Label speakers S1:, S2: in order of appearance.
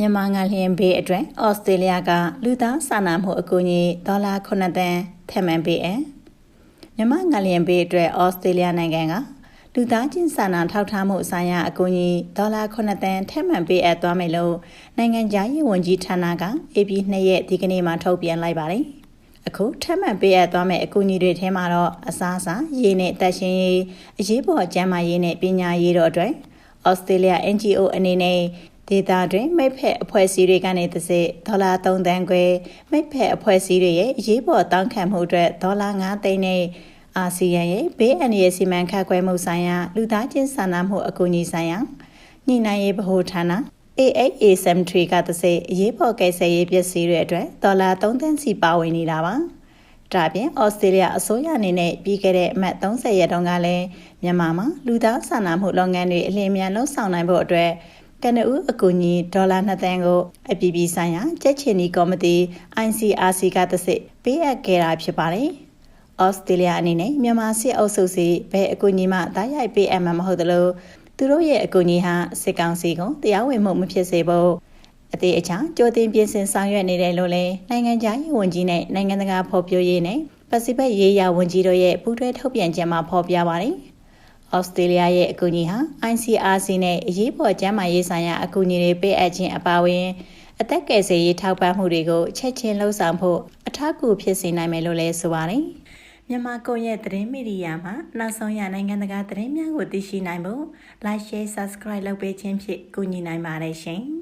S1: မြန်မာငလျင်ဘေးအတွက်ဩစတြေးလျကလူသားစာနာမှုအကူအညီဒေါ်လာ9သန်းထည့်မှန်ပေးအပ်မြန်မာငလျင်ဘေးအတွက်ဩစတြေးလျနိုင်ငံကလူသားချင်းစာနာထောက်ထားမှုဆိုင်ရာအကူအညီဒေါ်လာ9သန်းထည့်မှန်ပေးအပ်သွားမယ်လို့နိုင်ငံခြားရေးဝန်ကြီးဌာနက AP 2ရက်ဒီကနေ့မှထုတ်ပြန်လိုက်ပါတယ်အခုထပ်မံပေးအပ်သွားမယ့်အကူအညီတွေထဲမှာတော့အစားအစာရေနဲ့တက်ရှင်ရေးအရေးပေါ်ကျန်းမာရေးနဲ့ပညာရေးတို့အတွက်ဩစတြေးလျ NGO အနေနဲ့ ဒေတာတွင်မိဖက်အဖွဲ့အစည်းတွေကနေသစစ်ဒေါ်လာ3တန်းခွဲမိဖက်အဖွဲ့အစည်းတွေရဲ့အရေးပေါ်တောင်းခံမှုအတွက်ဒေါ်လာ9သိန်းနဲ့အာဆီယံရဲ့ဘေးအန္တရာယ်စီမံခန့်ခွဲမှုဆိုင်ရာလူသားချင်းစာနာမှုအကူအညီဆိုင်ရာညှိနှိုင်းရေးဗဟိုဌာန AAA Cemetery ကသစေအရေးပေါ်ကယ်ဆယ်ရေးပစ္စည်းတွေအတွက်ဒေါ်လာ3သန်းစီပါဝင်နေတာပါ။ဒါပြင်ဩစတြေးလျအစိုးရအနေနဲ့ပြီးခဲ့တဲ့အမှတ်30ရက်တုန်းကလည်းမြန်မာမှာလူသားစာနာမှုလုပ်ငန်းတွေအလင်းမြန်လှုပ်ဆောင်နိုင်ဖို့အတွက် ကနဦးအကူအညီဒေါ်လာ2သန်းကိုအပြည်ပြည်ဆိုင်ရာကြက်ချင်နီကော်မတီ ICRC ကသစစ်ပေးအပ်ခဲ့တာဖြစ်ပါတယ်။ဩစတြေးလျအနေနဲ့မြန်မာစစ်အုပ်စုစီဘယ်အကူအညီမှတားရိုက်ပေးအပ်မှာမဟုတ်သလိုသူတို့ရဲ့အကူအညီဟာစစ်ကောင်စီကိုတရားဝင်မှုမဖြစ်စေဖို့အသေးအချာကြိုတင်ပြင်ဆင်ဆောင်ရွက်နေတယ်လို့လည်းနိုင်ငံခြားရေးဝန်ကြီးနဲ့နိုင်ငံတကာဖော်ပြရေးနဲ့ပစိဖိတ်ရေးရာဝန်ကြီးတို့ရဲ့ပူးတွဲထုတ်ပြန်ချက်မှာဖော်ပြပါတယ်။ ဩစတြေးလျရဲ့အကူအညီဟာ ICRC နဲ့အရေးပေါ်ကျန်းမာရေးဆိုင်ရာအကူအညီတွေပေးအပ်ခြင်းအပါအဝင်အသက်ကယ်ဆယ်ရေးထောက်ပံ့မှုတွေကိုချက်ချင်းလှုပ်ဆောင်ဖို့အထောက်အကူဖြစ်စေနိုင်မယ်လို့လည်းဆိုပါတယ်။မြန်မာကွန်ရက်သတင်းမီဒီယာမှာနောက်ဆုံးရနိုင်ငံတကာသတင်းများကိုသိရှိနိုင်ဖို့ Like Share Subscribe လုပ်ပေးခြင်းဖြင့်ကူညီနိုင်ပါတယ်ရှင်။